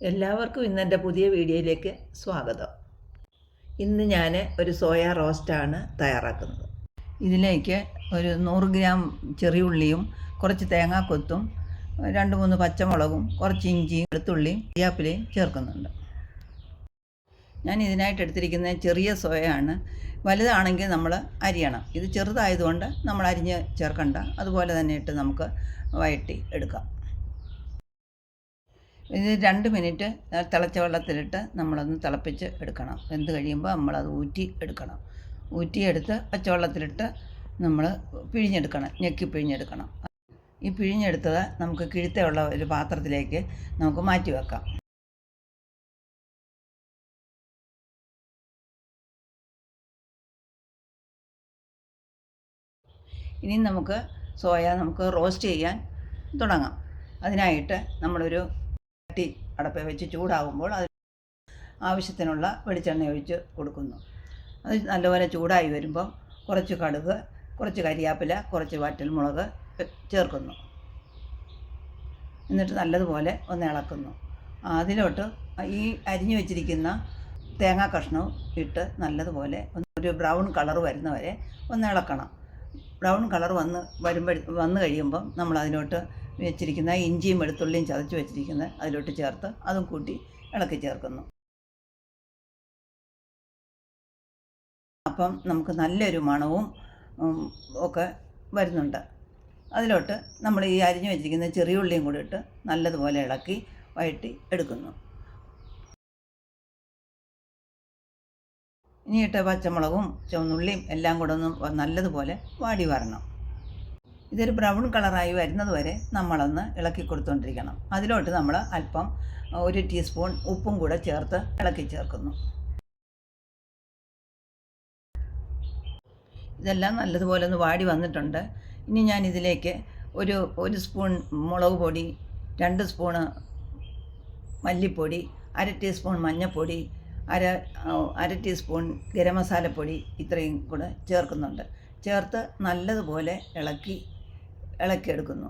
എല്ലാവർക്കും ഇന്ന് എന്റെ പുതിയ വീഡിയോയിലേക്ക് സ്വാഗതം. ഇന്ന് ഞാൻ ഒരു സോയ റോസ്റ്റാണ് തയ്യാറാക്കുന്നത്. ഇതിലേക്ക് ഒരു നൂറ് ഗ്രാം ചെറിയ ഉള്ളിയും കുറച്ച് തേങ്ങാക്കൊത്തും രണ്ട് മൂന്ന് പച്ചമുളകും കുറച്ച് ഇഞ്ചിയും വെളുത്തുള്ളിയും കറിവേപ്പിലയും ചേർക്കുന്നുണ്ട്. ഞാൻ ഇതിനായിട്ട് എടുത്തിരിക്കുന്ന ചെറിയ സോയയാണ്. വലുതാണെങ്കിൽ നമ്മൾ അരിയണം. ഇത് ചെറുതായതുകൊണ്ട് നമ്മൾ അരിഞ്ഞ് ചേർക്കണ്ട. അതുപോലെ തന്നെ ഇട്ട് നമുക്ക് വയറ്റി എടുക്കാം. ഇത് രണ്ട് മിനിറ്റ് തിളച്ച വെള്ളത്തിലിട്ട് നമ്മളൊന്ന് തിളപ്പിച്ച് എടുക്കണം. വെന്ത് കഴിയുമ്പോൾ നമ്മളത് ഊറ്റി എടുക്കണം. ഊറ്റിയെടുത്ത് പച്ചവെള്ളത്തിലിട്ട് നമ്മൾ പിഴിഞ്ഞെടുക്കണം. ഞെക്കി പിഴിഞ്ഞെടുക്കണം. ഈ പിഴിഞ്ഞെടുത്തത് നമുക്ക് കിഴുത്തുള്ള ഒരു പാത്രത്തിലേക്ക് നമുക്ക് മാറ്റി വെക്കാം. ഇനി നമുക്ക് സോയ നമുക്ക് റോസ്റ്റ് ചെയ്യാൻ തുടങ്ങാം. അതിനായിട്ട് നമ്മളൊരു ചട്ടി അടപ്പ വെച്ച് ചൂടാകുമ്പോൾ അത് ആവശ്യത്തിനുള്ള വെളിച്ചെണ്ണ ഒഴിച്ച് കൊടുക്കുന്നു. അത് നല്ലപോലെ ചൂടായി വരുമ്പോൾ കുറച്ച് കടുക് കുറച്ച് കരിയാപ്പില കുറച്ച് വറ്റൽമുളക് ചേർക്കുന്നു. എന്നിട്ട് നല്ലതുപോലെ ഒന്ന് ഇളക്കുന്നു. അതിലോട്ട് ഈ അരിഞ്ഞു വെച്ചിരിക്കുന്ന തേങ്ങാ കഷ്ണവും ഇട്ട് നല്ലതുപോലെ ഒരു ബ്രൗൺ കളർ വരുന്നവരെ ഒന്ന് ഇളക്കണം. ബ്രൗൺ കളർ വന്ന് വരുമ്പോൾ വന്നു കഴിയുമ്പം നമ്മൾ അതിലോട്ട് വെച്ചിരിക്കുന്ന ഇഞ്ചിയും വെളുത്തുള്ളിയും ചതച്ച് വെച്ചിരിക്കുന്ന അതിലോട്ട് ചേർത്ത് അതും കൂട്ടി ഇളക്കി ചേർക്കുന്നു. അപ്പം നമുക്ക് നല്ലൊരു മണവും ഒക്കെ വരുന്നുണ്ട്. അതിലോട്ട് നമ്മൾ ഈ അരിഞ്ഞു വെച്ചിരിക്കുന്ന ചെറിയ ഉള്ളിയും കൂടി ഇട്ട് നല്ലതുപോലെ ഇളക്കി വഴറ്റി എടുക്കുന്നു. ഇനിയിട്ട് പച്ചമുളകും ചുവന്നുള്ളിയും എല്ലാം കൂടെ ഒന്ന് നല്ലതുപോലെ വാടി വരണം. ഇതൊരു ബ്രൗൺ കളറായി വരുന്നത് വരെ നമ്മളൊന്ന് ഇളക്കി കൊടുത്തുകൊണ്ടിരിക്കണം അതിലോട്ട് നമ്മൾ അല്പം ഒരു ടീസ്പൂൺ ഉപ്പും കൂടെ ചേർത്ത് ഇളക്കി ചേർക്കുന്നു. ഇതെല്ലാം നല്ലതുപോലെ ഒന്ന് വാടി വന്നിട്ടുണ്ട്. ഇനി ഞാൻ ഇതിലേക്ക് ഒരു ഒരു സ്പൂൺ മുളക് പൊടി രണ്ട് സ്പൂണ് മല്ലിപ്പൊടി അര ടീസ്പൂൺ മഞ്ഞൾപ്പൊടി അര അര ടീസ്പൂൺ ഗരം മസാലപ്പൊടി ഇത്രയും കൂടെ ചേർക്കുന്നുണ്ട്. ചേർത്ത് നല്ലതുപോലെ ഇളക്കി ഇളക്കിയെടുക്കുന്നു.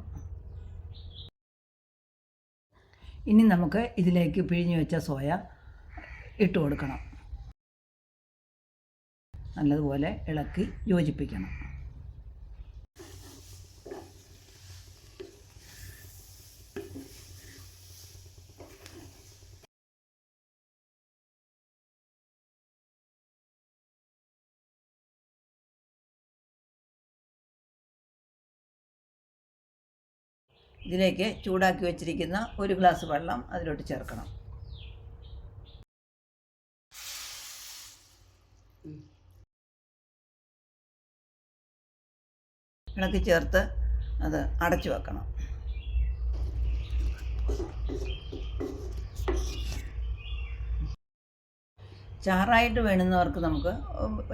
ഇനി നമുക്ക് ഇതിലേക്ക് പിഴിഞ്ഞു വെച്ച സോയ ഇട്ട് കൊടുക്കണം നല്ലതുപോലെ ഇളക്കി യോജിപ്പിക്കണം. ഇതിലേക്ക് ചൂടാക്കി വെച്ചിരിക്കുന്ന ഒരു ഗ്ലാസ് വെള്ളം അതിലോട്ട് ചേർക്കണം. ഇളക്കി ചേർത്ത് അത് അടച്ചു വെക്കണം. ചാറായിട്ട് വേണുന്നവർക്ക് നമുക്ക്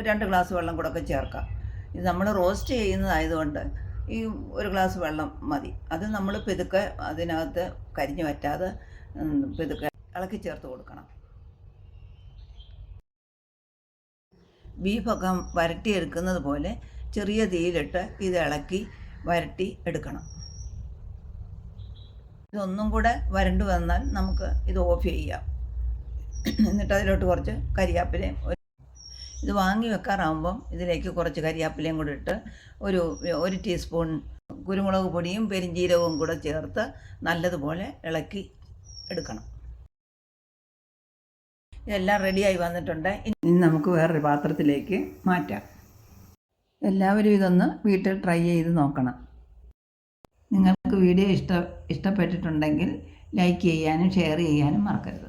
രണ്ട് ഗ്ലാസ് വെള്ളം കൂടെ ഒക്കെ ചേർക്കാം. ഇത് നമ്മൾ റോസ്റ്റ് ചെയ്യുന്നതായതുകൊണ്ട് ഈ ഒരു ഗ്ലാസ് വെള്ളം മതി. അത് നമ്മൾ പെതുക്കെ അതിനകത്ത് കരിഞ്ഞു പറ്റാതെ പെതുക്കെ ഇളക്കി ചേർത്ത് കൊടുക്കണം. ബീഫൊക്കെ വരട്ടിയെടുക്കുന്നത് പോലെ ചെറിയ തീയിലിട്ട് ഇത് ഇളക്കി വരട്ടി എടുക്കണം. ഇതൊന്നും കൂടെ വരണ്ടു വന്നാൽ നമുക്ക് ഇത് ഓഫ് ചെയ്യാം. എന്നിട്ട് അതിലോട്ട് കുറച്ച് കരിയാപ്പിലയും ഇത് വാങ്ങി വെക്കാറാകുമ്പം ഇതിലേക്ക് കുറച്ച് കരിയാപ്പിലയും കൂടി ഇട്ട് ഒരു ഒരു ടീസ്പൂൺ കുരുമുളക് പൊടിയും പെരിഞ്ചീരകവും കൂടെ ചേർത്ത് നല്ലതുപോലെ ഇളക്കി എടുക്കണം. ഇതെല്ലാം റെഡിയായി വന്നിട്ടുണ്ട്. ഇനി നമുക്ക് വേറൊരു പാത്രത്തിലേക്ക് മാറ്റാം. എല്ലാവരും ഇതൊന്ന് വീട്ടിൽ ട്രൈ ചെയ്ത് നോക്കണം. നിങ്ങൾക്ക് വീഡിയോ ഇഷ്ട ഇഷ്ടപ്പെട്ടിട്ടുണ്ടെങ്കിൽ ലൈക്ക് ചെയ്യാനും ഷെയർ ചെയ്യാനും മറക്കരുത്.